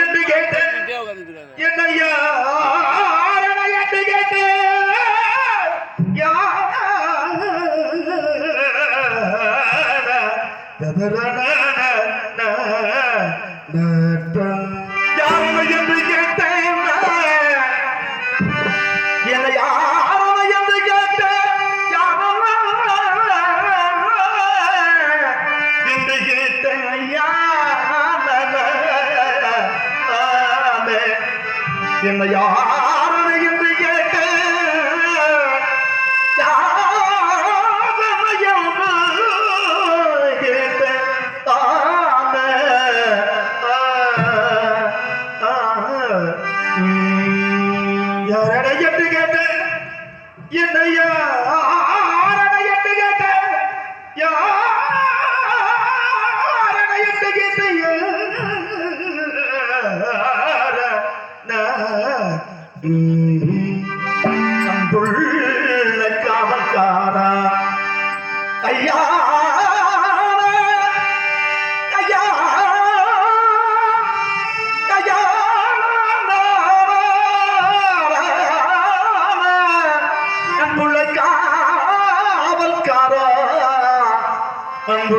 என்று கேட்ட 变了样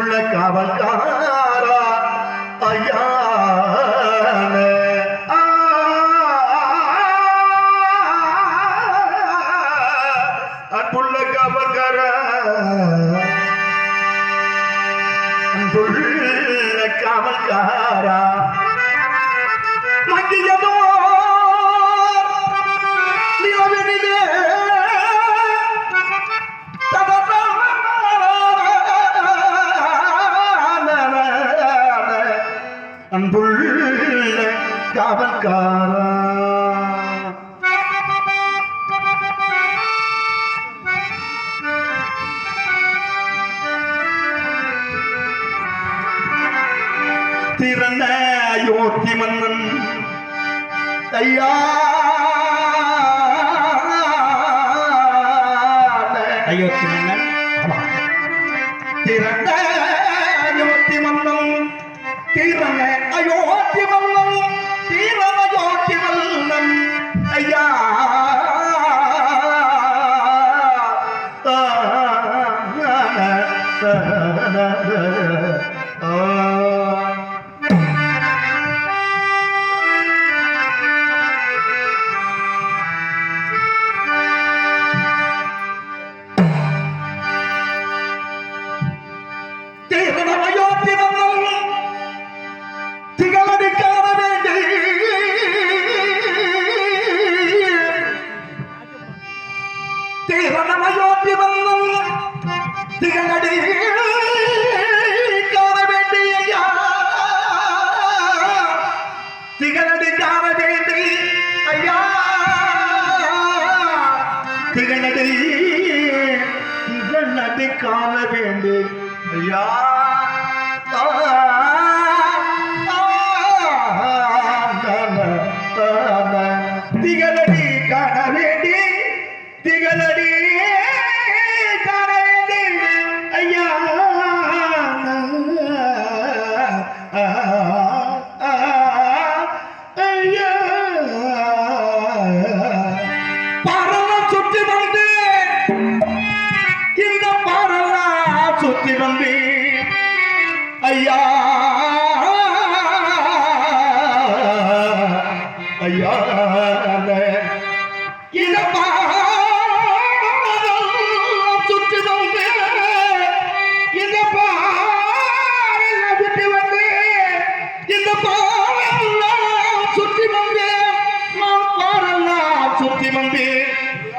உள்ள காவல்கார உள்ள காவல்காரா. திறந்த யோத்தி மன்னன் ஐயா. அயோத்தி மன்னன்.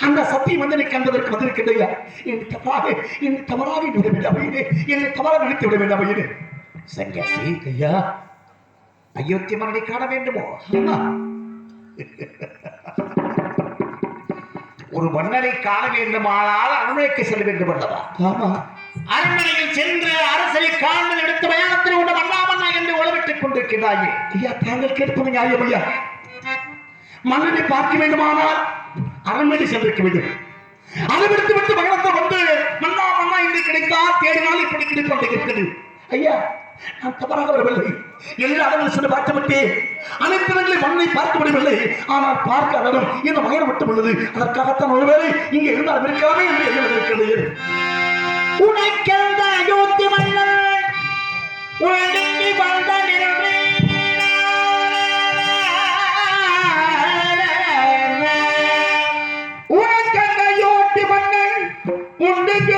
அந்த சத்தியம் வந்து என்னை கண்டதற்கு வந்திருக்கின்றையா? என்னை தவறாக என்னை தவறாக விட வேண்டாம் என்னை தவறாக நினைத்து விட வேண்டாம் ஐயனே சன்னியாசி ஐயா அயோத்தி மன்னனை காண வேண்டுமோ? ஒரு மன்னனை காண வேண்டுமானால் அரண்மனைக்கு செல்ல வேண்டும் அல்லவா? ஆமா. அரண்மனையில் சென்று அரசரை காண்பது எடுத்த பயணத்தில் உள்ள மன்னா மன்னா என்று உளவிட்டுக் கொண்டிருக்கிறாயே. ஐயா தாங்கள் கேட்பது நியாயம் ஐயா. மன்னனை பார்க்க வேண்டுமானால் அரண்மனை சென்றிருக்க வேண்டும். அளவெடுத்து விட்டு பயணத்தை வந்து மன்னா மன்னா என்று கிடைத்தால் தேடினால் இப்படி கிடைப்பது இருக்கிறது ஐயா நான் தவறாக வரவில்லை. எல்லா அளவில் சென்று பார்த்து விட்டேன். அனைத்து இடங்களில் மண்ணை பார்க்க முடியவில்லை. ஆனால் பார்க்க அளவும் இந்த மகன் மட்டும் உள்ளது அதற்காகத்தான் ஒருவேளை இங்கே இருந்தால் இருக்கலாமே என்று எண்ணம் இருக்கிறது உனக்கெந்த அயோத்தி மன்னன். உன்னை வாழ்ந்த உனக்கென்ன también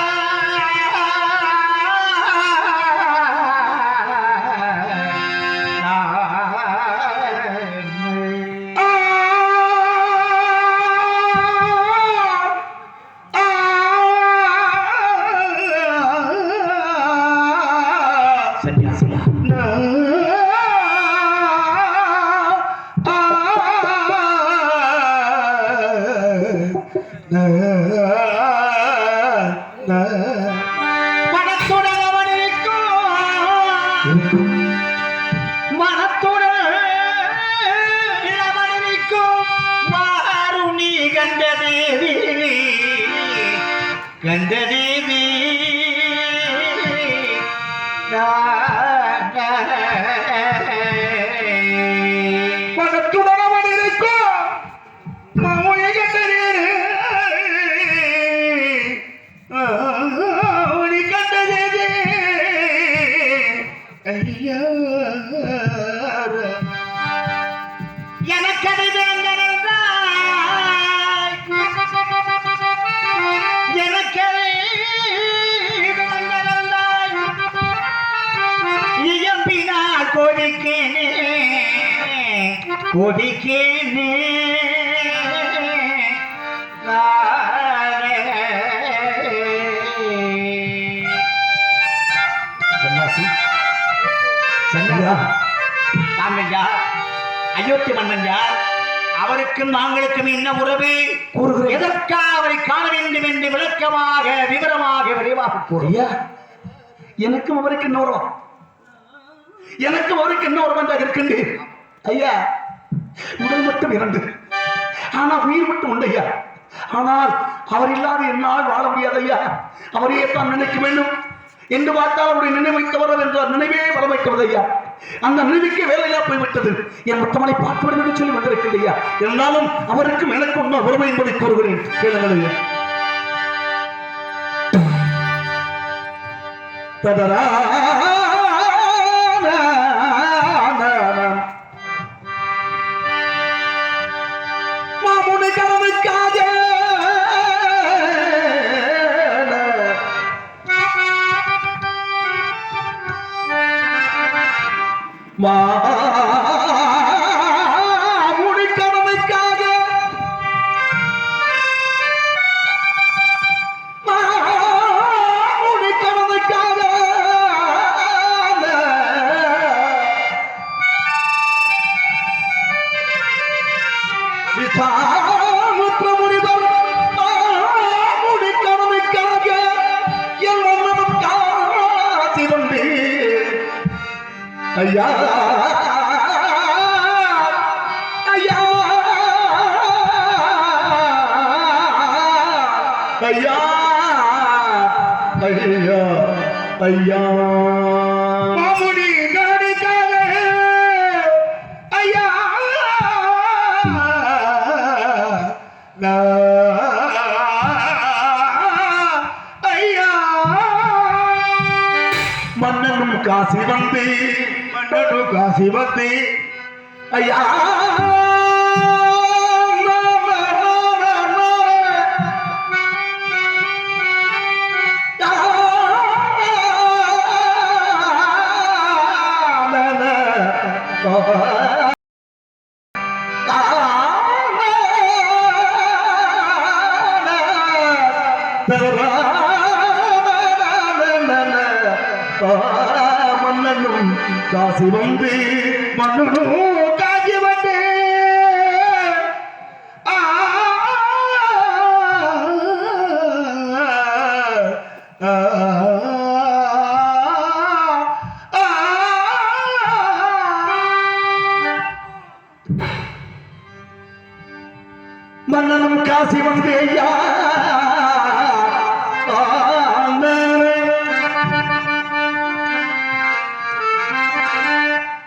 கண்ட கொடிக்கேனே அயோத்தி மன்னன் யார் அவருக்கும் நாங்களுக்கும் என்ன உறவு. எதற்காக அவரை காண வேண்டும் என்று விளக்கமாக விவரமாக விரைவாக கூறு ஐயா எனக்கும் அவருக்கு உறவா? எனக்கும் அவருக்கு என்ன உறவென்றாக இருக்கின்றேன் ஐயா உடல் மட்டும் இரண்டு ஆனால் உயிர் மட்டும் உண்டு ஐயா. ஆனால் அவர் இல்லாத என்னால் வாழ முடியாது ஐயா. அவரையே தான் நினைக்க வேண்டும். என்று பார்த்தால் அவருடைய நினைவை தவறு என்றார் நினைவே வர வைக்கிறது ஐயா. அந்த நினைவுக்கே வேலையா போய்விட்டது. என் மொத்தமனை பார்த்து வேண்டும் என்று சொல்லி வந்திருக்கிறது ஐயா. இருந்தாலும் அவருக்கும் எனக்கும் உண்மை உறவு என்பதை கூறுகிறேன். கேளுங்கள் ஐயா. முடிக்கடமைக்காக முடிக்கடமைக்காக விசா ஐயா ஐயா மன்னனும் ஐயா மன்னனும் காசி வந்து ஐயா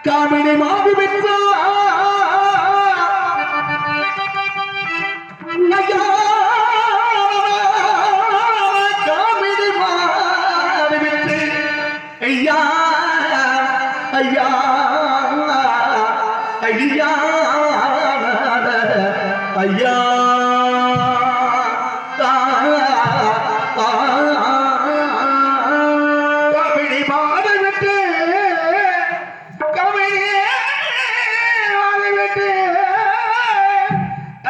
காமினி மாவி விற்றா.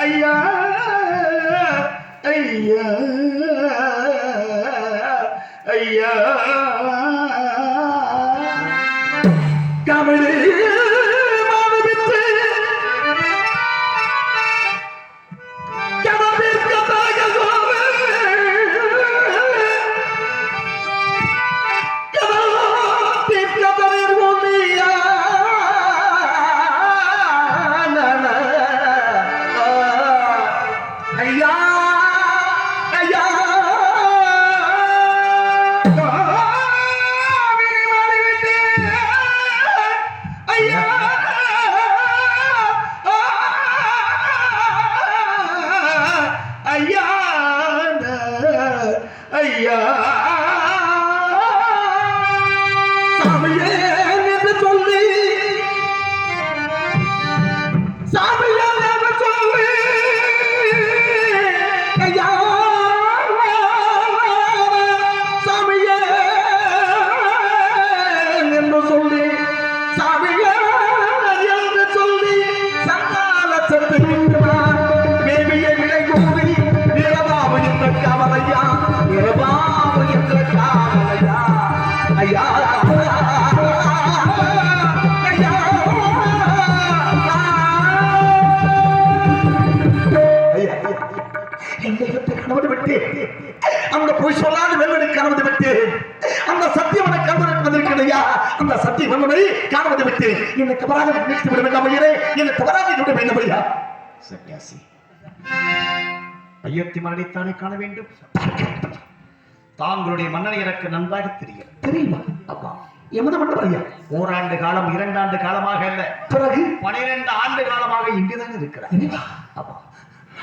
ஐயா ஐயா ஐயா. நினைத்து விட வேண்டாம் ஐயரே என்னை தவறாக விட வேண்டாம் ஐயா சன்னியாசி. அயோத்தி மரணித்தானே காண வேண்டும். தாங்களுடைய மன்னனை எனக்கு நன்றாக தெரியும். தெரியுமா? அப்பா எமது மட்டும் ஐயா ஓராண்டு காலம் இரண்டாண்டு காலமாக அல்ல. பிறகு? பனிரெண்டு ஆண்டு காலமாக இங்குதான் இருக்கிறார்? அப்பா.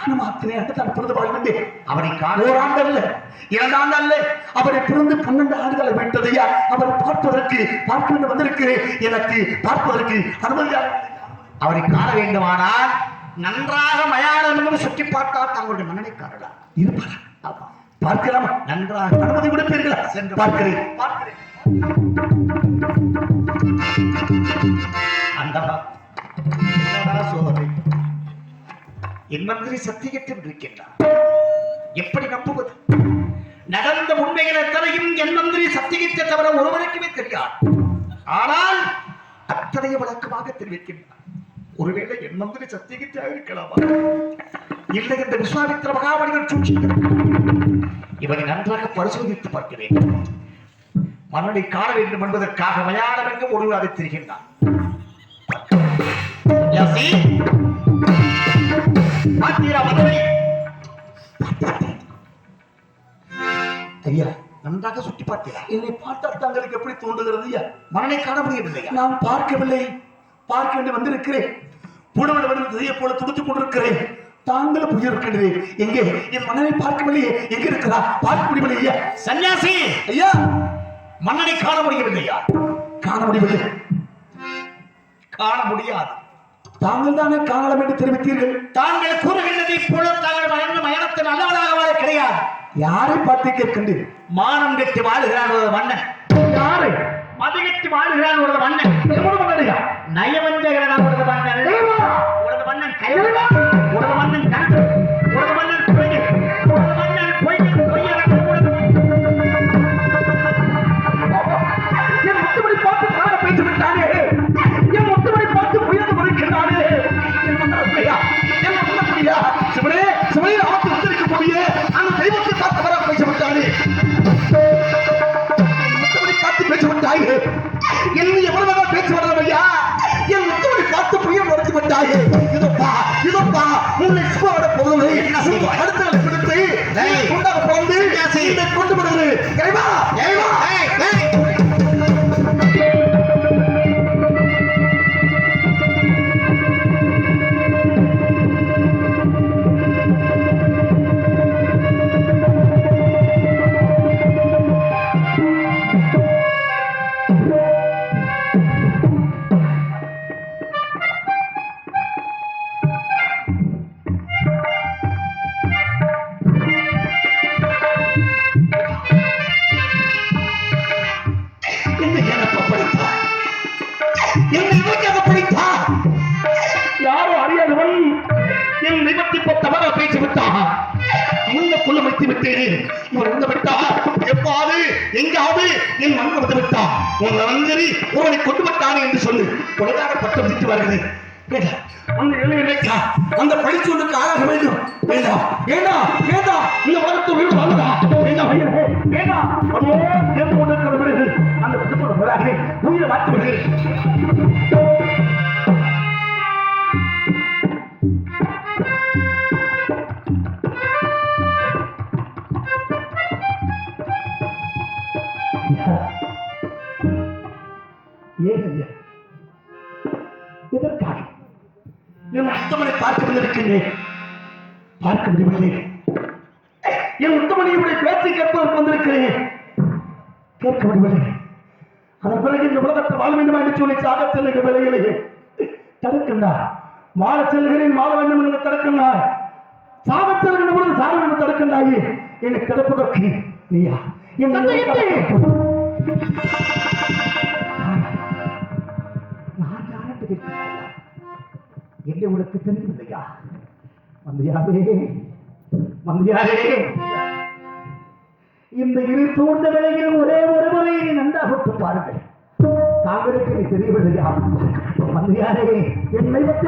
நம்ம அத்தனை அடுத்த பிறந்து வாழ்ந்தே அவரை காண ஓராண்டு அல்ல இரண்டாண்டு அல்ல அவரை பிறந்து பன்னெண்டு ஆண்டுகளை விட்டதையா அவரை பார்ப்பதற்கு பார்க்க வந்திருக்கிறேன் எனக்கு பார்ப்பதற்கு அனுமதியா அவரை காண வேண்டுமானால் நன்றாக மயானம் சுற்றி பார்த்தால் தங்களுடைய மன்னனை காணலாம். இருப்பாரா? ஆமா. பார்க்கலாமா? நன்றாக அனுமதி கொடுப்பீர்களா? சென்று பார்க்கிறேன். பார்க்கிறேன். சோதனை என் மந்திரி சத்தியத்தில் இருக்கின்றார் எப்படி நம்புவது? நடந்த உண்மைகளை அத்தனையும் என் மந்திரி சத்தியத்தை தவிர ஒருவருக்குமே தெரியாது. ஆனால் அத்தனைய விளக்கமாக தெரிவிக்கின்றார். ஒருவேளை என் மந்திரி சத்தியகித்தாக இருக்கலாமா இல்லை இந்த விஸ்வாமித்திர மகாமணிகள் சூழ்ச்சி இவனை நன்றாக பரிசோதித்து பார்க்கிறேன். மன்னனை காண வேண்டும் என்பதற்காக மயானமெங்கும் ஒருவர் அதை தெரிகின்றான். ஐயா நன்றாக சுற்றி பார்த்தீரா என்னை பார்த்தால் தங்களுக்கு எப்படி தோன்றுகிறது ஐயா? மன்னனை காண முடியவில்லையா? நான் பார்க்கவில்லை. பார்க்க வேண்டி வந்திருக்கிறேன். புடவன் வந்து போல துடித்துக் கொண்டிருக்கிறேன். தாங்களும் போயிருக்கின்றேன் எங்கே? என் மன்னனை பார்க்கவில்லையே. எங்க இருக்கிறா? பார்க்க முடியவில்லை ஐயா. சன்னியாசி! ஐயா! மன்னனை காண முடியவில்லையா? காண முடியவில்லை. காண முடியாது. தாங்கள் தானே காணலாம் என்று தெரிவித்தீர்கள் தாங்கள் கூறுகின்றது இப்பொழுது தாங்கள் வழங்க மயணத்தின் நல்லவனாக வாழ கிடையாது. யாரை பார்த்து கேட்கின்றேன் மானம் கட்டி வாழுகிறான் ஒரு மன்னன். யாரை? மதகட்டி வாழுகிறான் ஒரு மன்னன். நயவஞ்சகனான ஒரு மன்னன். ஒரு மன்னன் கைவன் உன்னை சிவாவோட பொருளை அடுத்தவளை பிடித்து. கொண்டாட பிறந்து கொண்டு விடுது எங்காவது என் மங்க வந்து விட்டா உன் நலங்கரி உன்னை கொண்டு விட்டானே என்று சொல்லு. கொலைகார பட்டம் விட்டு வருகிறது அந்த இளைஞனைக்கா அந்த பழிச்சொல்லுக்கு ஆளாக வேண்டும். வேண்டாம் வேண்டாம் வேண்டாம் இந்த உலகத்து வீடு வாங்கடா வேண்டாம் ஐயனே, வேண்டாம் அதோ சேர்ந்து கொண்டிருக்கிற அந்த விட்டுப்பட போறாங்க உயிரை மாற்றி விடுகிறேன். ஏன் ஐயா எதற்காக என் உத்தமனை பார்க்க வந்திருக்கின்றேன். பார்க்க முடியவில்லை. என் உத்தமனையுடைய பேச்சை கேட்பதற்கு வந்திருக்கிறேன். கேட்க முடியவில்லை. அதன் பிறகு இந்த உலகத்தை வாழ வேண்டும் என்று சொல்லி சாக செல்லுகிற வேலையிலேயே தடுக்கின்றார் வாழ செல்கிறேன் வாழ வேண்டும் என்று தடுக்கின்றார் சாகச் செல்கின்ற பொழுது சாக வேண்டும் தடுக்கின்றாயே என்னை தடுப்பதற்கு நீயா? என்னை என்ன உனக்கு தெரியவில்லையா? மந்தியாரே மந்தியாரே. இந்த இரு சூழ்ந்த நிலையில் ஒரே ஒரு முறை நன்றாக ஒட்டு பாருங்கள் தாங்களுக்கு நீ தெரியவில்லையா? மந்தியாரே என்னை பற்றி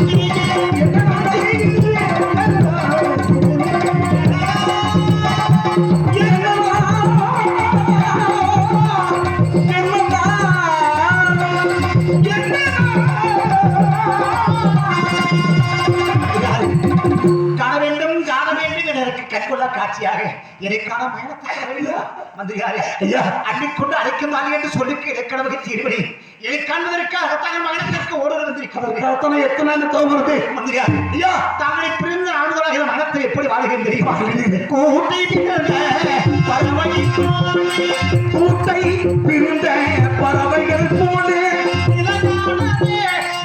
சாட்சியாக எனக்கான மயணத்தை மந்திரியாரே ஐயா. அன்னைக்கொண்டு அழைக்கும் நாள் என்று சொல்லிக்கு இலக்கணவகை தீர்வடி என்னை காண்பதற்காக தங்கள் மகனத்திற்கு ஓடுவர் வந்திருக்கிறார்கள் எத்தனை தோங்குறது மந்திரியாரே ஐயா. தாங்களை பிரிந்த ஆண்டுகளாக மனத்தை எப்படி வாழ்கிறேன் தெரியுமா? கூட்டி பரவழிக்கும் கூட்டை பிரிந்த பறவைகள் போலே.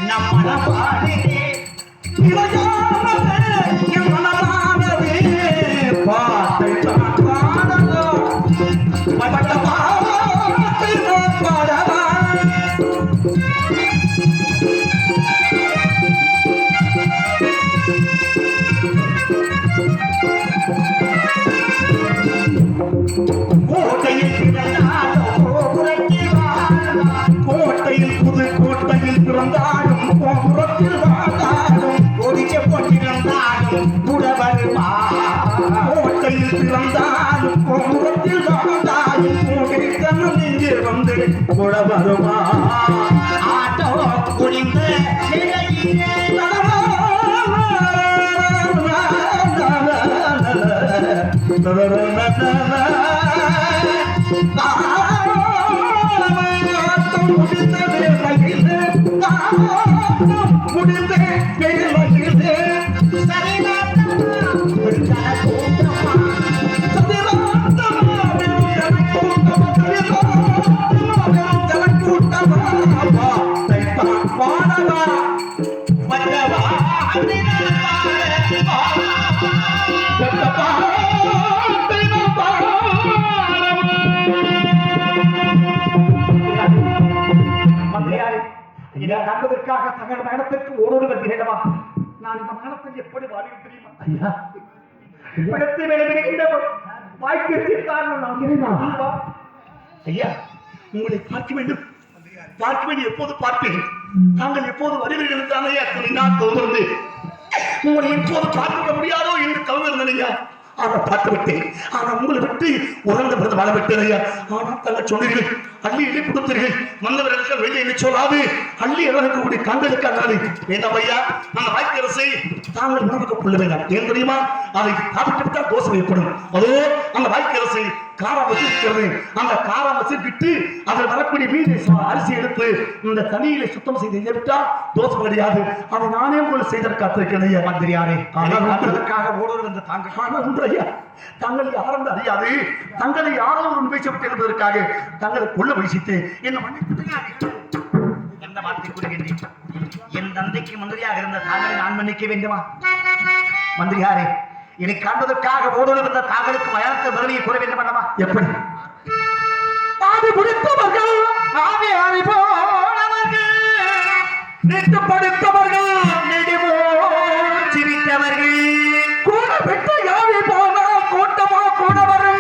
நம் மனப்பாடே கோபுரத்தில் வாழ்ந்தாலும் ஒடிச்ச போட்டிருந்தாலும் கூட வருமா கோட்டையில் பிறந்தாலும் கோபுரத்தில் இங்கே வந்து கூட வருமா ஆட்டோ குடிந்த நிலையிலே இதை காண்பதற்காக தங்கள் மகனத்திற்கு ஓடோடு வருகிறேனவா? நான் இந்த மகனத்தில் எப்படி வாழ்கிறேன் தெரியுமா? பிடித்து வெளிவிடுகின்றவர் வாய்ப்பிற்கு காரணம் நான்? ஐயா. உங்களை பார்க்க வேண்டும். பார்க்க வேண்டும் எப்போது பார்ப்பேன்? தாங்கள் எப்போது வருவீர்கள் தானே நான் தோன்றது உங்களை எப்போது பார்க்க முடியாதோ என்று தவிர்த்தேன் ஐயா. ஆனா பார்த்து விட்டேன். ஆனா உங்களை விட்டு உறந்த பிறந்து வாழ விட்டேன் ஐயா. ஆனா தாங்கள் சொன்னீர்கள் அள்ளி இடி கொடுத்தீர்கள். வந்தவர்களுக்கு வெளியே என்ன சொல்லாது. அள்ளி இறங்கக்கூடிய கண்களுக்கு அல்லாது வேண்டாம் ஐயா அந்த வாய்க்கரசை தாங்கள் கொள்ள வேண்டாம். ஏன் தெரியுமா? அதை சாப்பிட்டு விட்டால் தோசை ஏற்படும் அதோ அந்த வாய்க்கரசை காரா வச்சிருக்கிறது அந்த காரா வச்சிருக்கிட்டு அதில் வரக்கூடிய மீன் அரிசி எடுத்து இந்த தண்ணியில சுத்தம் செய்து விட்டால் தோசை கிடையாது. அதை நானே உங்களுக்கு செய்த காத்திருக்கிறேன் மந்திரியாரே. ஆனால் அதை உங்களுக்கு- காண்பதற்காக ஓடோடு வந்த தாங்கள் ஐயா தங்கள் யாரும் அறியாது. தங்களை யாரோ ஒரு உபயோகிக்கப்பட்டு என்பதற்காக தங்களை உள்ள வசித்து என்ன மன்னித்து எந்த வார்த்தை கூறுகின்றேன்? என் தந்தைக்கு மந்திரியாக இருந்த தாங்களை நான் மன்னிக்க வேண்டுமா? மந்திரியாரே என்னை காண்பதற்காக ஓடோடு இருந்த தாங்களுக்கு மயானத்தை பதவியை கூற வேண்டும் அல்லவா? எப்படி? பாதி முடித்தவர்கள் ஆவி ஆவி போனவர்கள் நெட்டுப்படுத்தவர்கள் நெடுமோ சிரித்தவர்கள். கூட விட்டு யாவி போன கூட்டமோ கூடவரை